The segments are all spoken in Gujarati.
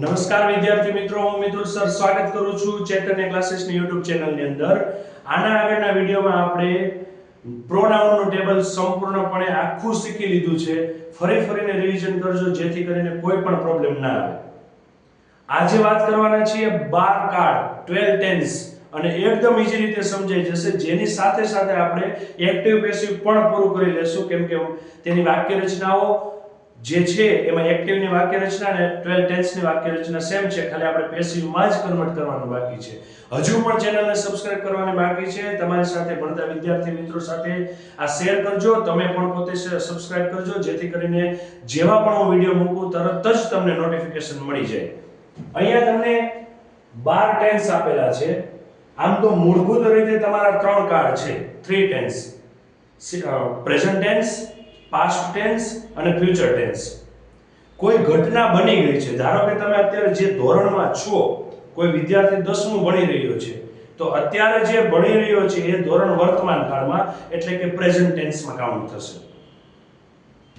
નમસ્કાર વિદ્યાર્થી મિત્રો, હું મિતુલ સર. સ્વાગત કરું છું ચેતન્ય ક્લાસીસની યુટ્યુબ ચેનલની અંદર. આના આગળના વિડીયોમાં આપણે પ્રોનાઉનનું ટેબલ સંપૂર્ણપણે આખું શીખી લીધું છે. ફરી ફરીને રિવિઝન કરજો, જેથી કરીને કોઈ પણ પ્રોબ્લેમ ના આવે. આજે વાત કરવાના છીએ બાર કાર્ડ 12 ટેન્સ અને એકદમ ઈઝી રીતે સમજાઈ જશે. જેની સાથે સાથે આપણે એક્ટિવ પેસિવ પણ પૂરું કરી લેશું. કેમ કે તેની વાક્ય રચનાઓ જે છે, એમાં એક્ટિવની વાક્ય રચના અને 12 ટેન્સની વાક્ય રચના સેમ છે, ખાલી આપણે પેસિવમાં જ કન્વર્ટ કરવાનું બાકી છે. હજુ પણ ચેનલને સબસ્ક્રાઇબ કરવાની બાકી છે. તમારી સાથે ભણતા વિદ્યાર્થી મિત્રો સાથે આ શેર કરજો. તમે પણ પોતે સબસ્ક્રાઇબ કરજો, જેથી કરીને જેવા પણ હું વીડિયો મૂકું, તરત જ તમને નોટિફિકેશન મળી જાય. અહીંયા તમને બાર ટેન્સ આપેલા છે. આમ તો મૂળભૂત રીતે તમારા ત્રણ કાર્ડ છે. Three tense present tense past tense અને ફ્યુચર ટેન્સ કોઈ ઘટના બની ગઈ છે. ધારો કે તમે અત્યારે જે ધોરણમાં છો, કોઈ વિદ્યાર્થી દસમું ભણી રહ્યો છે, તો અત્યારે જે ભણી રહ્યો છે એ ધોરણ વર્તમાન કાળમાં, એટલે કે પ્રેઝન્ટ ટેન્સમાં કાઉન્ટ થશે.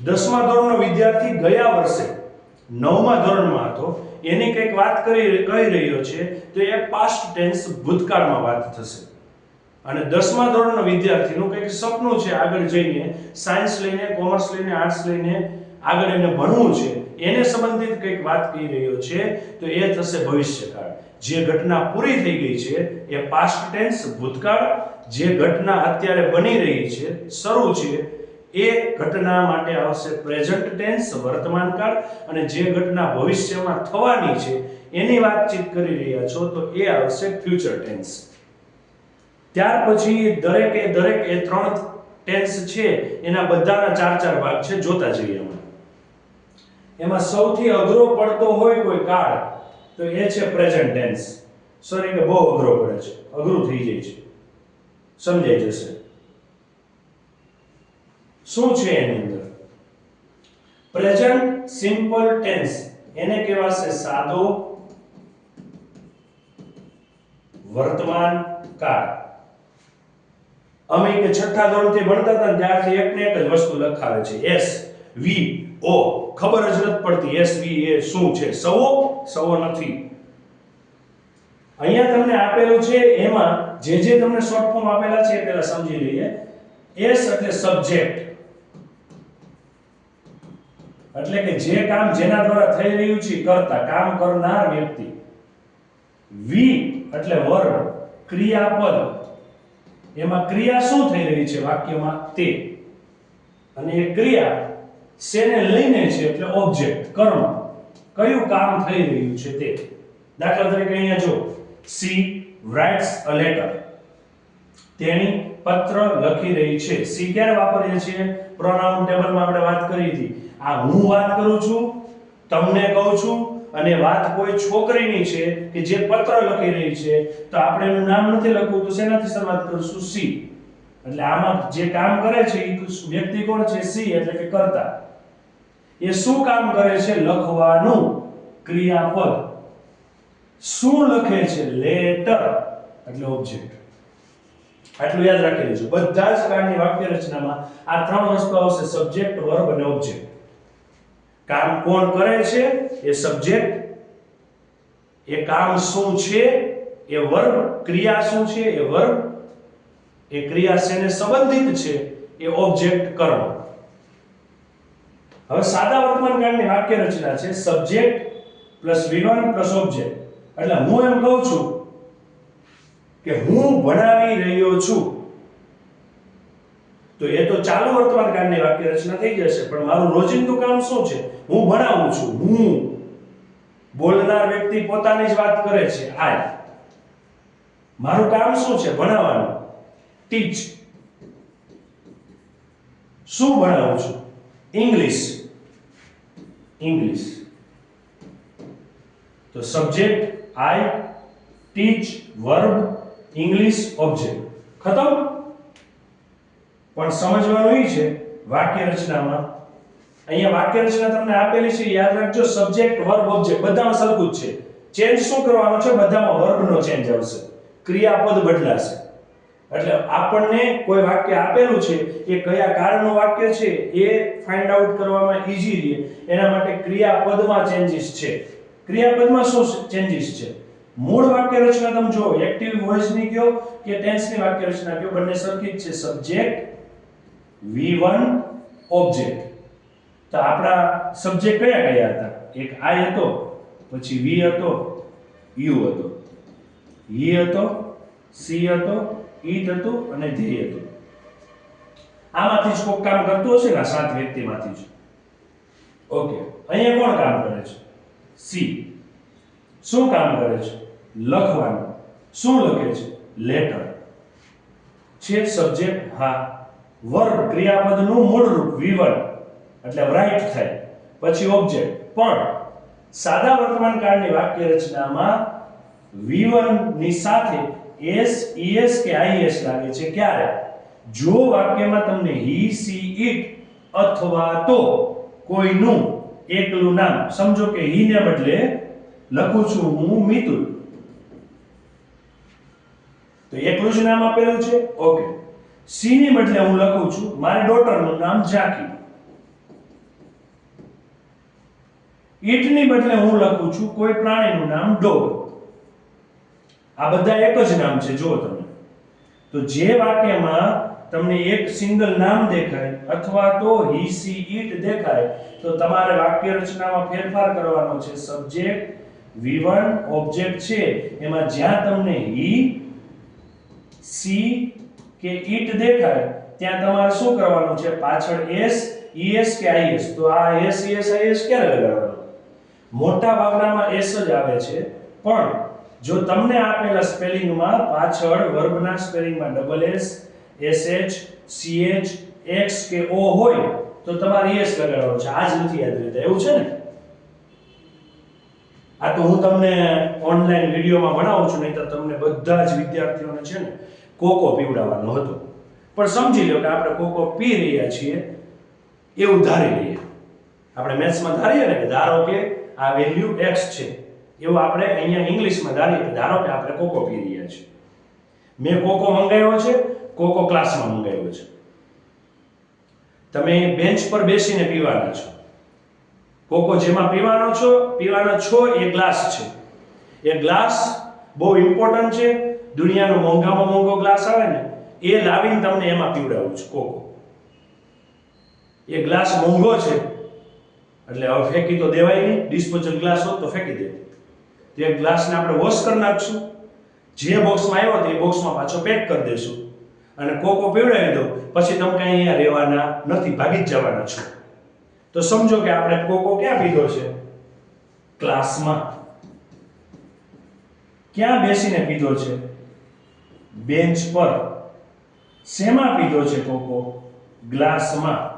દસમા ધોરણનો વિદ્યાર્થી ગયા વર્ષે નવમા ધોરણમાં હતો, એની કંઈક વાત કરી, કહી રહ્યો છે, તો એ પાસ્ટ ટેન્સ ભૂતકાળમાં વાત થશે. અને દસમા ધોરણનો વિદ્યાર્થીનું કંઈક સપનું છે આગળ જઈને, સાયન્સ લઈને, કોમર્સ લઈને, આર્ટ્સ લઈને આગળ એને ભણવું છે, એને સંબંધિત કંઈક વાત કહી રહ્યો છે, તો એ થશે ભવિષ્યકાળ. જે ઘટના પૂરી થઈ ગઈ છે એ પાસ્ટ ટેન્સ ભૂતકાળ. જે ઘટના અત્યારે બની રહી છે, શરૂ છે, એ ઘટના માટે આવશે પ્રેઝન્ટ ટેન્સ વર્તમાન કાળ. અને જે ઘટના ભવિષ્યમાં થવાની છે, એની વાતચીત કરી રહ્યા છો, તો એ આવશે ફ્યુચર ટેન્સ ત્યાર પછી દરેક દરેક એ ત્રણ ટેન્સ છે, એના બધાના ચાર ચાર ભાગ છે, જોતા જઈએ અમે. એમાં સૌથી અઘરો પડતો હોય કોઈ કાળ, તો એ છે પ્રેઝન્ટ ટેન્સ સોરી કે બહુ અઘરો પડે છે, અઘરું થઈ જાય છે. સમજાઈ જશે. શું છે એની અંદર? પ્રેઝન્ટ સિમ્પલ ટેન્સ એને કહેવાશે સાદો વર્તમાન કાળ. અમે કે છઠ્ઠા ધોરણથી ભણતા હતા ને ત્યારથી એક ને એક જ વસ્તુ લખાવે છે. એસ વી ઓ ખબર જ નથી પડતી એસ વી એ શું છે. સવો? સવો નથી. અહીંયા તમને આપેલું છે, એમાં જે જે તમને શોર્ટ ફોર્મ આપેલા છે પેલા સમજી લઈએ. એસ એટલે સબ્જેક્ટ એટલે કે જે કામ જેના દ્વારા થઈ રહ્યું છે કરતા, કામ કરનાર વ્યક્તિ. વી એટલે વર્બ ક્રિયાપદ. એમાં ક્રિયા શું થઈ રહી છે વાક્યમાં? તે. અને એ ક્રિયા શેને લઈને છે? એટલે ઓબ્જેક્ટ કર્મ. કયું કામ થઈ રહ્યું છે તે? દાખલા તરીકે અહીંયા જો સી રાઇટ્સ અ લેટર તેણી પત્ર લખી રહી છે. સી ક્યારે વાપરીએ છીએ? પ્રોનાઉન ટેબલમાં આપણે વાત કરી હતી. આ હું વાત કરું છું, તમને કહું છું અને વાત કોઈ છોકરીની છે કે જે પત્ર લખી રહી છે, તો આપણે એનું નામ નથી લખવું, તો શેનાથી શરૂઆત કરશું? સી. એટલે આમાં જે કામ કરે છે એ વ્યક્તિ કોણ છે? સી, એટલે કે કરતા. એ શું કામ કરે છે? લખવાનું ક્રિયાપદ. શું લખે છે? લેટર, એટલે ઓબ્જેક્ટ. આટલું યાદ રાખી લેજો. બધા જ કાળની વાક્ય રચનામાં આ ત્રણ વસ્તુ આવશે, સબ્જેક્ટ, વર્બ અને ઓબ્જેક્ટ. કામ કોણ કરે છે? એ સબ્જેક્ટ એ કામ શું છે, એ વર્બ ક્રિયા શું છે, એ વર્બ એ ક્રિયા શેને સંબંધિત છે, એ ઓબ્જેક્ટ કર્મ હવે સાદા વર્તમાન કાળની વાક્ય રચના છે subject plus V one plus object એટલે હું એમ કહું છું કે હું ભણાવી રહ્યો છું. તો એ તો ચાલુ વર્તમાન કાળની વાક્ય રચના થઈ જશે, પણ મારું રોજિંદુ કામ શું છે? હું ભણાવું છું, હું બોલનાર વ્યક્તિ પોતાની જ વાત કરે છે. આઈ મારું કામ શું છે? ભણાવવાનું. ટીચ શું ભણાવું છું? ઇંગ્લિશ ઇંગ્લિશ તો subject I teach verb English object ખતમ? પણ સમજવાનું એ છે, વાક્ય રચનામાં અહીંયા વાક્ય રચના તમને આપેલી છે, યાદ રાખજો સબ્જેક્ટ વર્બ ઓબ્જેક્ટ બધામાં સરખું જ છે. ચેન્જ શું કરવાનો છે? બધામાં વર્બનો ચેન્જ આવશે. ક્રિયાપદ બદલાશે. એટલે આપણને કોઈ વાક્ય આપેલું છે એ કયા કારણનું વાક્ય છે, એ ફાઇન્ડ આઉટ કરવામાં ઈઝી રહે. એના માટે ક્રિયાપદમાં ચેન્જીસ છે. ક્રિયાપદમાં શું ચેન્જીસ છે. મૂળ વાક્ય રચના તમે જો એક્ટિવ વોઇસની કયો કે ટેન્સની વાક્ય રચના કયો, બંને સરખી જ છે. સબ્જેક્ટ વી1 ઓબ્જેક્ટ તો આપણા સબ્જેક્ટ કયા કયા હતા? એક આઈ હતો, પછી વી હતો યુ હતો. હી હતો સી હતો ઈટ હતો અને ધ્યેય હતું. આમાંથી જ કોક કામ કરતું હશે ને? સાત વ્યક્તિમાંથી જ. ઓકે અહીંયા કોણ કામ કરે છે? સી શું કામ કરે છે? લખવાનું. શું લખે છે? લેટર છે સબ્જેક્ટ હા. વર્ગ ક્રિયાપદનું મૂળ રૂપ V1 એટલે રાઈટ થાય. પછી ઓબ્જેક્ટ પણ સાદા વર્તમાન કાળની વાક્ય રચનામાં V1 ની સાથે s es કે is લાગે છે ક્યારે? જો વાક્યમાં તમને he, she, it અથવા તો કોઈનું એકલું નામ, સમજો કે he ને બદલે લખું છું હું મિતુલ. તો એકલું જ નામ આપેલું છે? ઓકે સી ની બદલે હું લખું છું, મારી ડોટરનું નામ જાકી. ઈટની બદલે હું લખું છું, કોઈ પ્રાણીનું નામ ડોગ. આ બધા એક જ નામ છે જો તમે. તો જે વાક્યમાં તમને એક સિંગલ નામ દેખાય, અથવા તો હી, સી, ઈટ દેખાય, તો તમારે વાક્ય રચનામાં ફેરફાર કરવાનો છે. સબ્જેક્ટ V1 ઓબ્જેક્ટ છે. એમાં જ્યાં તમને હી, સી કે ઈટ દેખાય, ત્યાં તમારે શું કરવાનું છે? પાછળ એસ ઈએસ કે આઈએસ તો આ એસ ઈએસ આઈએસ ક્યારે લગાડવાનો? મોટા ભાગનામાં એસ જ આવે છે. પણ જો તમને આપેલા સ્પેલિંગમાં પાછળ વર્બના સ્પેલિંગમાં double S SH CH X કે ઓ હોય, તો તમારે એસ લગાડવાનો છે. આ જ નથી યાદ રહેતા. એવું છે ને? આ તો હું તમને ઓનલાઈન વિડીયોમાં ભણાવું છું નહીં તો તમને બધા જ વિદ્યાર્થીઓને છે ને કોકો પીવડાવવાનો હતો. પણ સમજી લો કે આપણે કોકો પી રહ્યા છીએ એવું ધારી લઈએ. આપણે મેથ્સમાં ધારીએ ને કે ધારો કે આ વેલ્યુ x છે. એવું આપણે અહીંયા ઇંગ્લિશમાં ધારીએ ધારો કે આપણે કોકો પી રહ્યા છીએ. મેં કોકો મંગાવ્યો છે, કોકો ક્લાસમાં મંગાવ્યો છે. તમે બેન્ચ પર બેસીને પીવાના છો. કોકો જેમાં પીવાનો છો પીવાનો છો એ ગ્લાસ છે. એ ગ્લાસ બહુ ઇમ્પોર્ટન્ટ છે. દુનિયાનો મોંઘામાં મોંઘો ગ્લાસ આવે ને, એ લાવીને તમને એમાં પીવડાવું છું કોકો. એ ગ્લાસ મોંઘો છે. એટલે હવે ફેંકી તો દેવાય નહીં ડિસ્પોઝલ ગ્લાસ હોત તો ફેંકી દે તે ગ્લાસને આપણે વોશ કરી નાખશું. જે બોક્સમાં આવ્યો તે બોક્સમાં પાછો પેક કરી દેશું. અને કોકો પીવડાવી દો, પછી તમે કાંઈ અહીંયા રહેવાના નથી, ભાગી જ જવાના છો. તો સમજો કે આપણે કોકો ક્યાં પીધો છે? ક્લાસમાં ક્યાં બેસીને પીધો છે? બેન્ચ પર. શેમાં પીધો છે કોકો? ગ્લાસમાં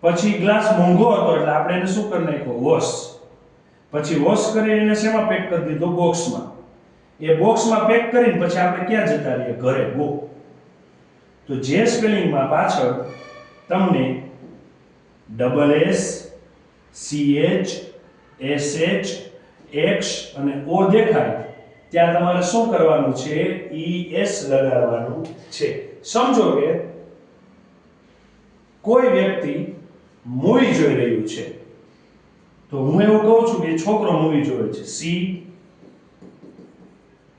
પછી ગ્લાસ મોંઘો હતો એટલે આપણે એને શું કરી નાખ્યો? વોશ. પછી વોશ કરીને એને શેમાં પેક કરી દીધો? બોક્સમાં. એ બોક્સમાં પેક કરીને પછી આપણે ક્યાં જતા રહીએ? ઘરે. ગો. તો જે સ્પેલિંગમાં પાછળ તમને double S, C H, S H, X અને ઓ દેખાય. ત્યાં તમારે શું કરવાનું છે? ઈ એસ લગાડવાનું છે. સમજો કે કોઈ વ્યક્તિ મૂવી જોઈ રહ્યું છે. તો હું એવું કહું છું કે છોકરો મૂવી જોવે છે. See,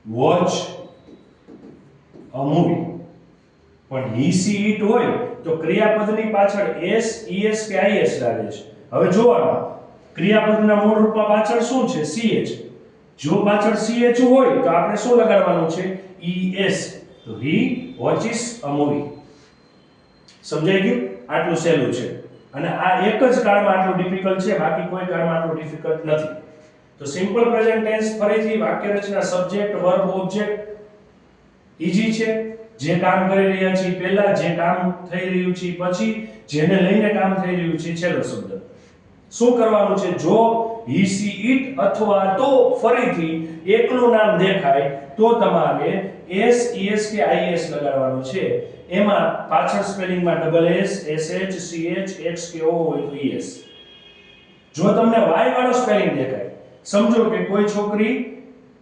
watch, a movie. પણ હી સી ઇટ હોય તો ક્રિયાપદની પાછળ એસ ઈએસ કે આઈએસ લાગે છે. હવે જોવાનું, ક્રિયાપદના મૂળ રૂપમાં પાછળ શું છે? સીએચ જો પાછળ સીએચ હોય તો આપણે શું લગાડવાનું છે? ઈએસ તો હી વોચિસ અ મૂવી. સમજાઈ ગયું? આટલું સહેલું છે. અને આ એક જ કાળમાં આટલું ડિફિકલ્ટ છે, બાકી કોઈ કાળમાં આટલું ડિફિકલ્ટ નથી. તો સિમ્પલ પ્રેઝન્ટ ટેન્સ ફરીથી વાક્ય રચના સબ્જેક્ટ વર્બ ઓબ્જેક્ટ ઈઝી છે. જે કામ કરી રહ્યા છીએ પહેલા, જે કામ થઈ રહ્યું છે પછી, જેને લઈને કામ થઈ રહ્યું છે છેલ્લો શબ્દ. શું કરવાનું છે? જો હી સી ઇટ અથવા તો ફરીથી એકલું નામ દેખાય, તો તમારે એસ એસ કે આઈએસ લગાડવાનું છે. એમાં પાછળ સ્પેલિંગમાં double S S H, C H, X કે ઓ હોય તો એસ. જો તમને વાય વાળો સ્પેલિંગ દેખાય, સમજો કે કોઈ છોકરી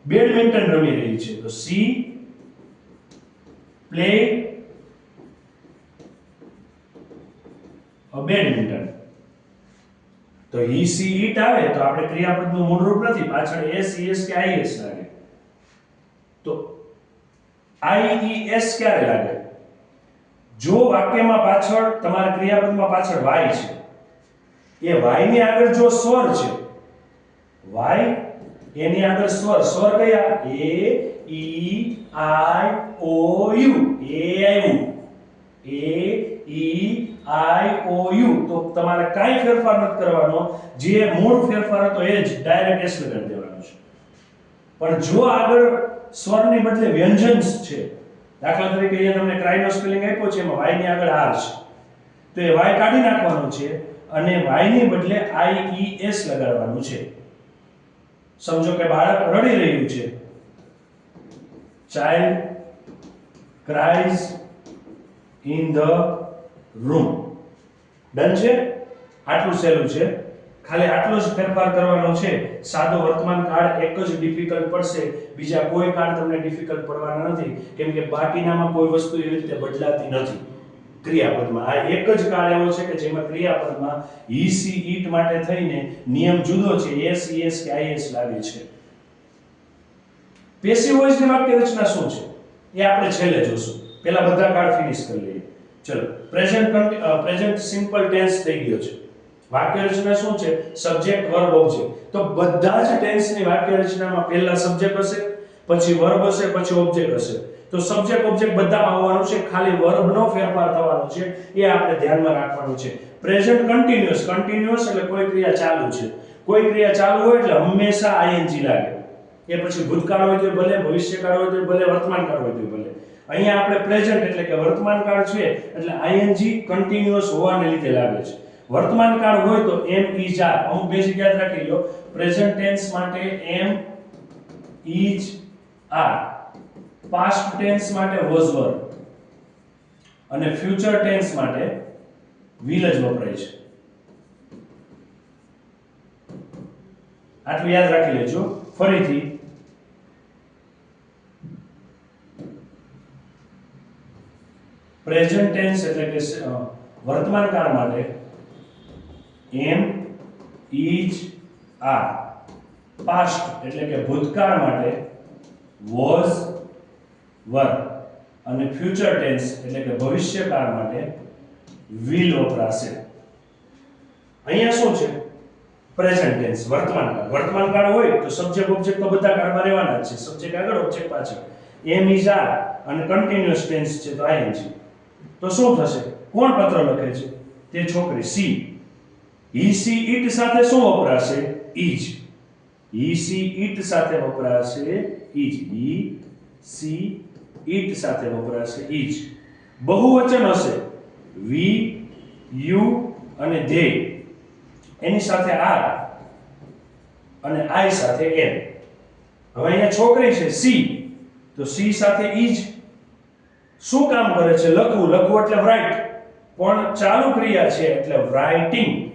બેડમિન્ટન રમી રહી છે, તો સી પ્લે બેડમિન્ટન. તો ઈ સી ઈટ આવે તો આપણે ક્રિયાપદનું મૂળરૂપ નથી, પાછળ એસ ઈએસ કે આઈએસ લાગે. તો આઈ, ઈ એસ ક્યારે લાગે? જો વાક્યમાં પાછળ, તમારા ક્રિયાપદમાં પાછળ વાય છે, એ વાયની આગળ જો સ્વર છે વાય એની આગળ સ્વર સ્વર કયા? એ, ઈ, આઈ, ઓ, યુ, એ આવ્યું એ, ઈ, આઈ, ઓ, યુ. તો તમારે કાંઈ ફેરફાર નથી કરવાનો, જે મૂળ ફેરફાર હતો એ જ ડાયરેક્ટ એસ લગાડી દેવાનો છે. પણ જો આગળ સ્વરની બદલે વ્યંજન છે દાખલા તરીકે અહીંયા તમને ક્રાઇનો સ્પેલિંગ આપ્યો છે, એમાં વાયની આગળ આર છે. તો એ વાય કાઢી નાખવાનો છે અને વાયની બદલે આઈ ઈ એસ લગાડવાનું છે. સમજો કે બાળક રડી રહ્યું છે. Child cries in the room done છે? આટલું સહેલું છે. ખાલી આટલો જ ફેરફાર કરવાનો છે. સાદો વર્તમાન કાળ એક જ ડિફિકલ્ટ પડશે. બીજા કોઈ કાળ તમને ડિફિકલ્ટ પડવાના નથી. કેમ કે બાકીનામાં કોઈ વસ્તુ એવી રીતે બદલાતી નથી. ક્રિયાપદમાં. આ એક જ કાળ એવો છે કે જેમાં ક્રિયાપદમાં ઈ સી ઈટ માટે થઈને નિયમ જુદો છે. એસ ઈએસ કે આઈએસ લાગે છે. પેસિવ વોઇસની વાક્ય રચના શું છે? એ આપણે છેલ્લે જોશું. પહેલા બધા કાળ ફિનિશ કરી લઈએ. ચલો. પ્રેઝન્ટ પ્રેઝન્ટ સિમ્પલ ટેન્સ થઈ ગયો છે. વાક્ય રચના શું છે? સબ્જેક્ટ વર્બ ઓબ્જેક્ટ તો બધા જ ટેન્સની વાક્ય રચનામાં પહેલા સબ્જેક્ટ હશે, પછી વર્બ હશે, પછી ઓબ્જેક્ટ હશે. તો સબ્જેક્ટ ઓબ્જેક્ટ બધામાં આવવાનું છે, ખાલી વર્બનો ફેરફાર થવાનો છે, એ આપણે ધ્યાનમાં રાખવાનું છે. પ્રેઝન્ટ કન્ટિન્યુઅસ કન્ટિન્યુઅસ એટલે કોઈ ક્રિયા ચાલુ છે. કોઈ ક્રિયા ચાલુ હોય એટલે હંમેશા આઈએનજી લાગે. એ પછી ભૂતકાળ હોય તો ભલે, ભવિષ્યકાળ હોય તો ભલે, વર્તમાનકાળ હોય તો ભલે. અહીંયા આપણે પ્રેઝન્ટ એટલે કે વર્તમાનકાળ છે, એટલે આઈએનજી કન્ટિન્યુઅસ હોવાને લીધે લાગે છે. વર્તમાનકાળ હોય તો એમ ઇઝ આર અમુક બેઝિક યાદ રાખી લો પ્રેઝન્ટ ટેન્સ માટે am is are. Past tense માટે વોઝ વર અને ફ્યુચર ટેન્સ માટે વિલ જ વપરાય છે. આટલું યાદ રાખી લેજો. ફરીથી. પ્રેઝન્ટ ટેન્સ એટલે કે વર્તમાન કાળ માટે એમ ઇઝ આર પાસ્ટ એટલે કે ભૂતકાળ માટે વોઝ વર. અને ફ્યુચર ટેન્સ, એટલે કે ભવિષ્યકાળ માટે વિલ વપરાશે. અહીંયા શું છે? પ્રેઝન્ટ ટેન્સ વર્તમાન કાળ વર્તમાન કાળ હોય તો સબ્જેક્ટ ઓબ્જેક્ટ તો બધા કાળમાં રહેવાના છે. સબ્જેક્ટ આગળ, ઓબ્જેક્ટ પાછળ. એમ ઇઝ આર અને કન્ટિન્યુઅસ ટેન્સ છે તો આઈએનજી તો શું થશે? કોણ પત્ર લખે છે? તે છોકરી સી હી સી ઈટ સાથે શું વપરાશે? ઈજ ઈસી ઈટ સાથે વપરાશે ઈજ ઈ સી ઈટ સાથે વપરાશે ઈજ બહુવચન હશે. વી, યુ અને ધે એની સાથે આર અને આઈ સાથે એમ હવે અહીંયા છોકરી છે સી. તો સી સાથે ઈજ શું કામ કરે છે? લખવું. લખવું એટલે રાઇટ પણ ચાલુ ક્રિયા છે એટલે રાઇટિંગ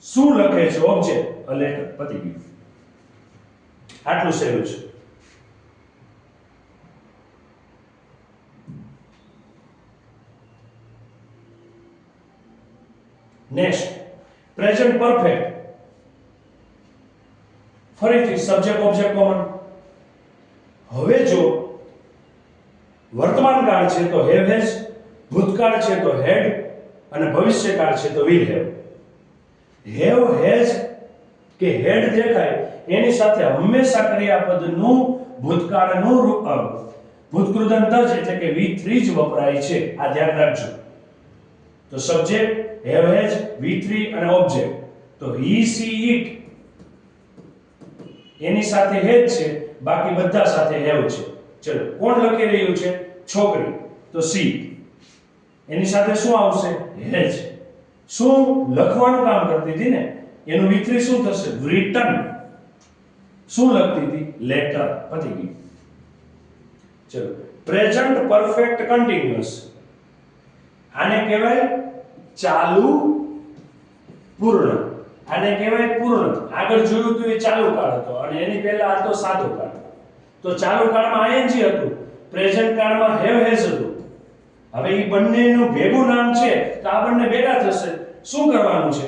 શું લખે છે? ઓબ્જેક્ટ લેટર પતી ગયું. આટલું સહેલું છે. નેક્સ્ટ પ્રેઝન્ટ પરફેક્ટ ફરીથી સબ્જેક્ટ ઓબ્જેક્ટ કોમન હવે જો વર્તમાન કાળ છે તો હેવ હેઝ ભૂતકાળ છે તો હેડ અને ભવિષ્યકાળ છે તો વિલ હેવ હેવ હેઝ કે હેડ દેખાય, એની સાથે હંમેશા ક્રિયાપદનું ભૂતકાળનું રૂપ ભૂતકૃદંત જ એટલે કે વી થ્રી જ વપરાય છે. આ ધ્યાન રાખજો. તો subject, have has, V three અને ઓબ્જેક્ટ. તો હી સી ઇટ એની સાથે હેજ છે, બાકી બધા સાથે હેવ છે. ચલો, કોણ લખી રહ્યું છે? છોકરી. તો સી. એની સાથે શું આવશે? હેજ શું લખવાનું કામ કરતી હતી ને? એનું વિતરી શું થશે? રિટર્ન શું લખતી હતી? લેટર પતી ગયું. ચલો. પ્રેઝન્ટ પરફેક્ટ કન્ટિન્યુઅસ આને કહેવાય ચાલુ પૂર્ણ. આને કહેવાય પૂર્ણ. આગળ જોયું હતું એ ચાલુ કાળ હતો. અને એની પહેલા તો સાદો કાળ. તો ચાલુ કાળમાં આઈએનજી હતું. પ્રેઝન્ટ કાળમાં હેવ હેઝ હતું. હવે એ બંનેનું ભેગું નામ છે તો આ બંને ભેગા થશે. શું કરવાનું છે?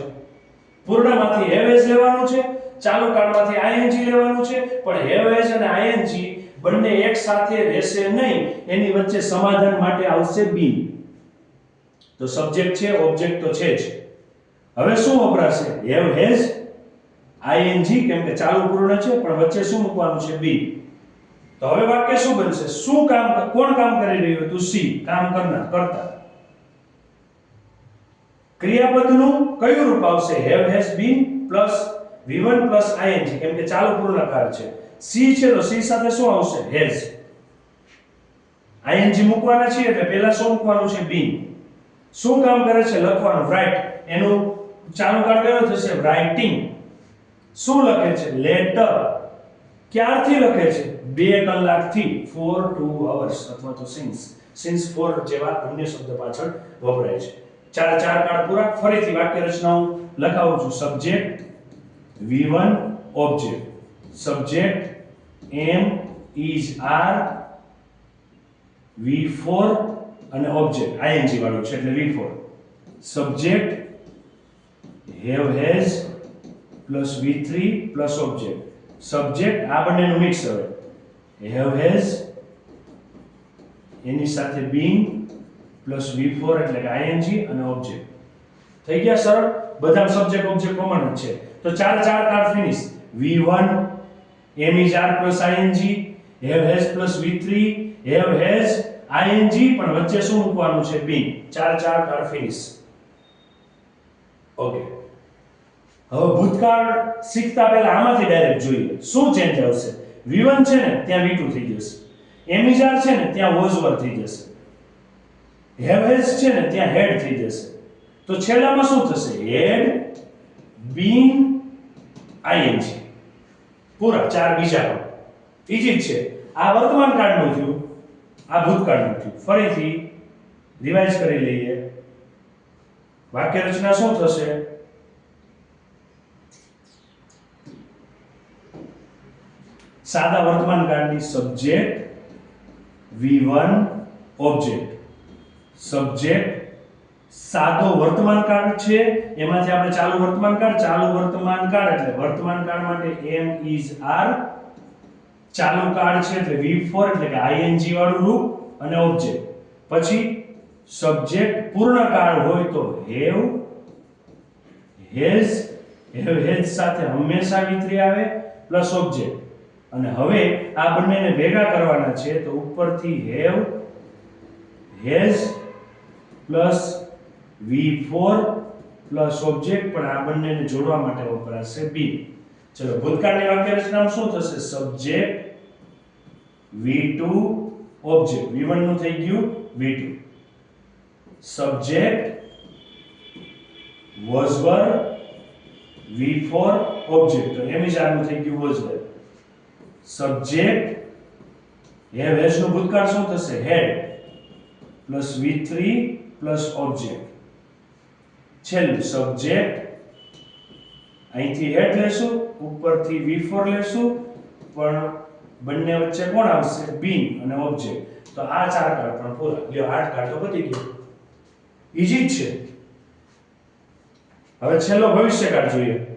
પૂર્ણમાંથી હેવેજ લેવાનું છે, ચાલુ કાળમાંથી આઈએનજી લેવાનું છે, પણ હેવેજ અને આઈએનજી બંને એક સાથે રહેશે નહીં, એની વચ્ચે સમાધાન માટે આવશે બી તો સબ્જેક્ટ છે, ઓબ્જેક્ટ તો છે જ. હવે શું વપરાશે? હેવ હેઝ આઈએનજી કેમ કે ચાલુ પૂર્ણ છે, પણ વચ્ચે શું મૂકવાનું છે? બી તો હવે વાક્ય શું બનશે? શું કામ કોણ કામ કરી રહ્યું હતું? સી. કામ કરનાર, કરતા. ક્રિયાપદનું કયું રૂપ આવશે? Have has been plus v1 plus ing. કેમ કે ચાલુ પૂર્ણાકાર છે. સી છે તો સી સાથે શું આવશે? હેઝ ing મૂકવાના છીએ એટલે પહેલા શું મૂકવાનું છે? બીન શું કામ કરે છે? લખવાનું. રાઇટ એનું ચાલુ કાળ કયો થશે? રાઇટિંગ શું લખે છે? લેટર ક્યારથી લખે છે? બે કલાકથી ફોર ટુ અવર્સ અથવા તો સિન્સ સિન્સ ફોર જેવા અન્ય શબ્દ પાછળ વપરાય છે. ચાર ચાર કાળ પૂરા. ફરીથી વાક્ય રચના હું લખાવું છું. Subject V1 object subject M are V V4 અને ઓબ્જેક્ટ ing વાળું છે એટલે V4 subject have has plus V3 plus object subject આ બંનેનું મિક્સ હવે. હેવ હેઝ એની સાથે being પ્લસ વી ફોર એટલે કે આઈએનજી અને ઓબ્જેક્ટ થઈ ગયા સરળ? બધા સબ્જેક્ટ ઓબ્જેક્ટ કોમન જ છે. તો ચાર ચાર car finish V one am is are plus ING have has plus V three have has ING પણ વચ્ચે શું મૂકવાનું છે? બી ચાર ચાર કાર ફિનિશ ઓકે હવે ભૂતકાળ શીખતા પહેલા આમાંથી ડાયરેક્ટ જોઈએ. શું ચેન્જ આવશે? વિવન છે ને, ત્યાં V2 થઈ જશે. એમિઝાર છે ને, ત્યાં were થઈ જશે. હેવેઝ છે ને, ત્યાં હેડ થઈ જશે. તો છેલ્લામાં શું થશે? Had, been, ING. પૂરા, ચાર બીજા ઈજી છે. આ વર્તમાન કાળનું થયું, આ ભૂતકાળનું થયું. ફરીથી રિવાઇઝ કરી લઈએ. વાક્ય રચના શું થશે? સાદા વર્તમાન કાળની સબ્જેક્ટ V1 ઓબ્જેક્ટ સબ્જેક્ટ સાદો વર્તમાન કાળ છે. એમાંથી આપણે ચાલુ વર્તમાન કાળ, ચાલુ વર્તમાન કાળ એટલે વર્તમાન કાળ માટે એમ ઇઝ આર ચાલુ કાળ છે એટલે વી ફોર એટલે કે આઈએનજી વાળું રૂપ અને ઓબ્જેક્ટ પછી સબ્જેક્ટ પૂર્ણ કાળ હોય તો હેવ, હેઝ હેવ, હેઝ સાથે હંમેશા વિત્રી આવે, પ્લસ ઓબ્જેક્ટ અને હવે આ બંનેને ભેગા કરવાના છે, તો ઉપરથી have has plus V four plus object પણ આ બંનેને જોડવા માટે વપરાશે બી ચલો, ભૂતકાળની વાક્ય રચનામાં શું થશે? Subject V two object V1 નું થઈ ગયું V two subject was were V4 object તો એમ જ આનું થઈ ગયું was were subject have has નું ભૂતકાળ શું થશે? Had plus V three plus object છેલ્લું સબ્જેક્ટ અહીંથી હેડ લેશું, ઉપરથી વી ફોર લેશું, પણ બંને વચ્ચે કોણ આવશે? બીન અને ઓબ્જેક્ટ તો આ ચાર કાર્ડ પણ પૂરા. લ્યો આઠ કાર્ડ તો પતી ગયો. ઈજી જ છે. હવે છેલ્લો ભવિષ્યકાળ જોઈએ.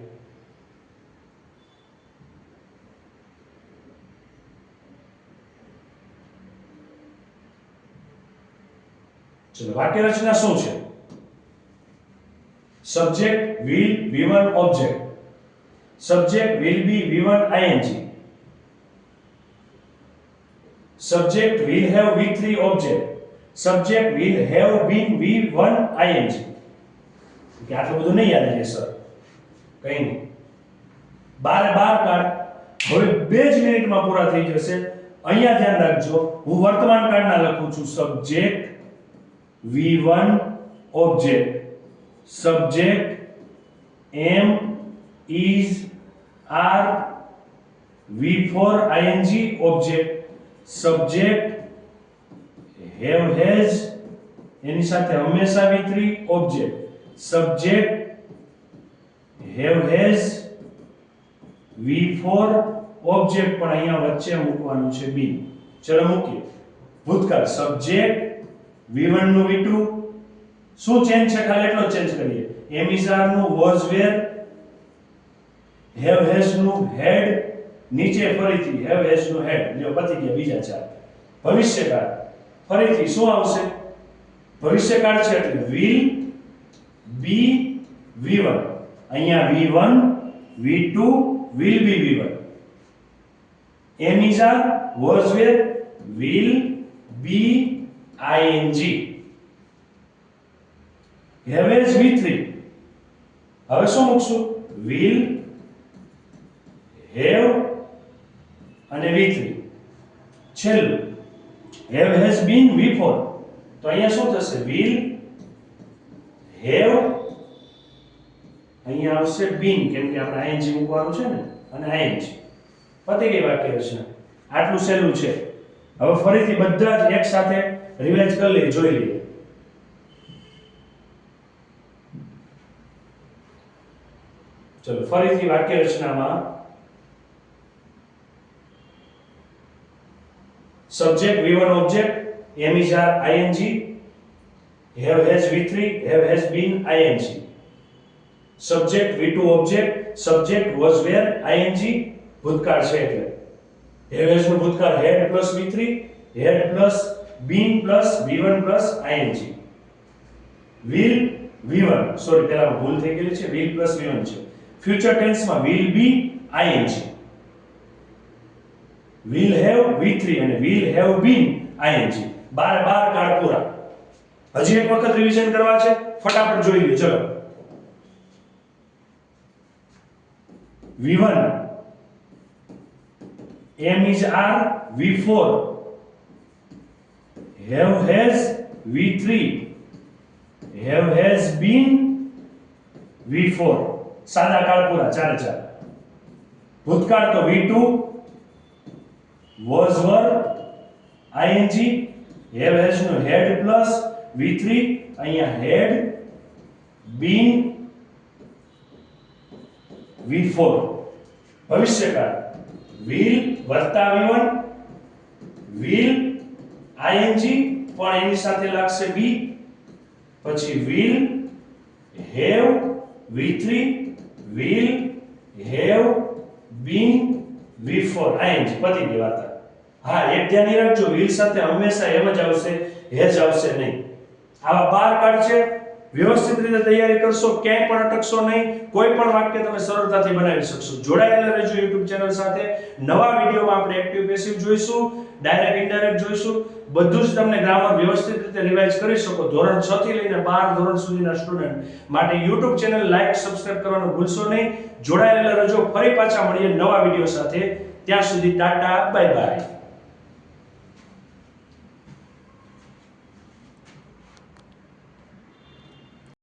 ચલો વાક્ય રચના શું છે? Subject will v1 be V will be v1 ing. Have will have v3 subject will will have been v1 ing. કે આટલું બધું નહીં યાદ રહે સર. કઈ નહીં. બાર બાર કાર્ડ હવે બે જ મિનિટમાં પૂરા થઈ જશે. અહીંયા ધ્યાન રાખજો. હું વર્તમાન કાળના લખું છું. Subject V1 object subject M is R V4 ing object subject have has એની સાથે હંમેશા V3 object subject have has V4 object પણ અહીંયા વચ્ચે મૂકવાનું છે બી ચલો મૂકીએ ભૂતકાળ સબ્જેક્ટ V1 નું V2 શું ચેન્જ છે ખાલી એટલો ચેન્જ કરીએ. એમ ઇઝ આરનું વોઝ વેર હેવ હેઝનું હેડ, નીચે ફરીથી હેવ હેઝનું હેડ. જો પતી ગયા બીજા ચાર. ભવિષ્યકાળ. ફરીથી શું આવશે? ભવિષ્યકાળ છે એટલે will be v1 અહીંયા v1 v2 will be v1 am is are was were will be have as v3 હવે શું મૂકશું? Will, have અને v3 છેલ્લું. Have has been v4 તો અહીંયા શું થશે? Will, have, અહીંયા આવશે been, કેમ કે આપણે ing મૂકવાનું છે ને? અને ing પતી ગઈ વાક્ય રચના આટલું સહેલું છે. હવે ફરીથી બધા જ એક સાથે રિવાઇઝ કરી લઈએ જોઈ લઈએ ચલો ફરીથી વાક્ય રચનામાં subject V1 object am is are ing have has V3 have has been ing subject V2 object subject was were ing ભૂતકાળ છે એટલે have has નું ભૂતકાળ had plus V3 had plus been plus V1 plus ing will V1 sorry પેલા ભૂલ થઈ ગયેલી છે will plus V1 છે ફ્યુચર ટેન્સમાં will be ing will have V3 અને will have been ing બાર બાર કાળ પૂરા હજી એક વખત રિવિઝન કરવા છે ફટાફટ જોઈ લ્યો ચલો V1 M is R V4 have has V3 have has been V4 સાદા કાળ પૂરા ચારે ચાર ભૂતકાળ તો V2 was were ing have has no head plus v3 અહીંયા head been v4 ભવિષ્યકાળ will વત્તા v1 will ing, પણ એની સાથે લાગશે બી પછી will, have v3 will, have, been v4 ing, પતી ગઈ વાત હા, એક ધ્યાન રાખજો, will સાથે હંમેશા એમ જ આવશે હેજ આવશે નહીં. આવા બાર કાર્ડ છે વ્યવસ્થિત રીતે તૈયારી કરશો, ક્યાંય પણ અટકશો નહીં, કોઈ પણ વાક્ય તમે સરળતાથી બનાવી શકશો. જોડાયેલા રહેજો YouTube ચેનલ સાથે. નવા વિડીયોમાં આપણે એક્ટિવ પેસિવ જોઈશું ડાયરેક્ટ ઇનડાયરેક્ટ જોઈશું. બધું જ તમને ગ્રામર વ્યવસ્થિત રીતે રિવાઇઝ કરી શકો. ધોરણ 6 થી લઈને 12 ધોરણ સુધીના સ્ટુડન્ટ માટે YouTube ચેનલ લાઈક સબસ્ક્રાઇબ કરવાનું ભૂલશો નહીં. જોડાયેલા રહેજો. ફરી પાછા મળીએ નવા વીડિયો સાથે. ત્યાં સુધી ટાટા બાય બાય